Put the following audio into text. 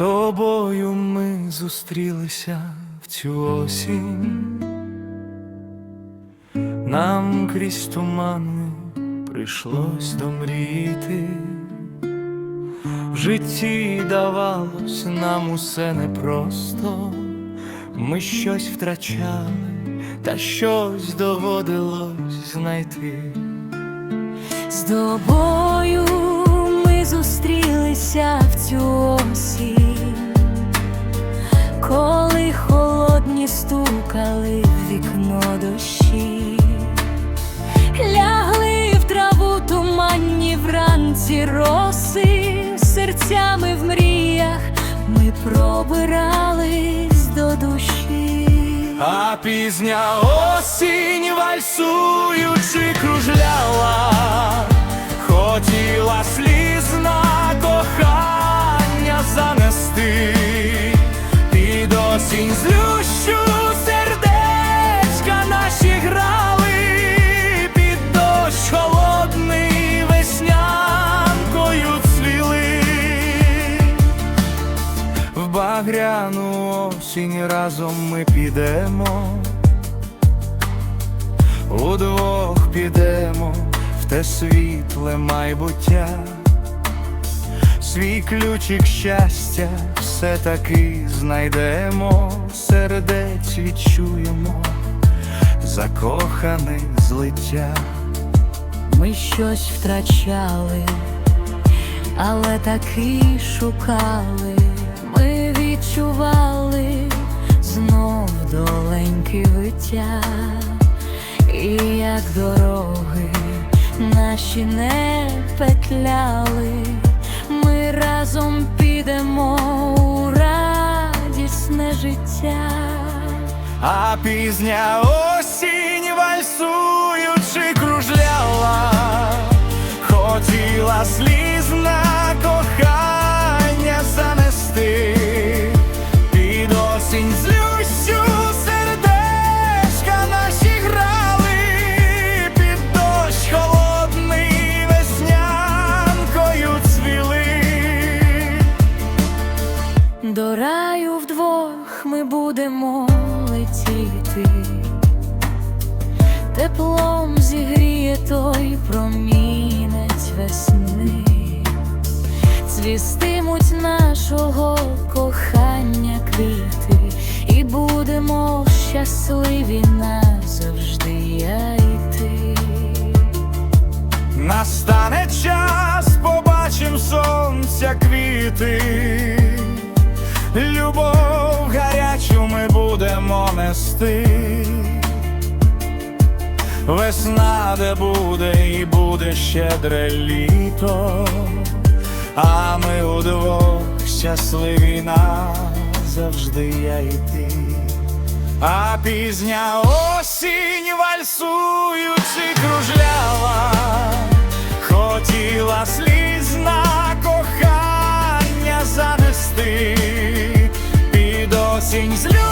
тобою ми зустрілися в цю осінь, нам крізь тумани прийшлось домріти, в житті давалось нам усе непросто, ми щось втрачали, та щось доводилось знайти. З тобою стукали в вікно дощі, лягли в траву туманні вранці роси, серцями в мріях ми пробирались до душі. А пізня осінь вальсуючи багряну осінь разом ми підемо, удвох підемо в те світле майбуття, свій ключик щастя все таки знайдемо, сердець відчуємо, закохане злиття. Ми щось втрачали, але таки шукали, відчували знов доленьке виття, і як дороги наші не петляли, ми разом підемо у радісне життя. А пізня Раю вдвох ми будемо летіти, теплом зігріє той промінець весни, цвістимуть нашого кохання квіти, і будемо щасливі назавжди я і ти. Настане час, побачим сонця квіти, любов гарячу ми будемо нести. Весна, де буде, і буде щедре літо, а ми удвох щасливі назавжди я і ти. А пізня осінь вальсуючи кружляла, хотіла слізна кохання занести, день злю.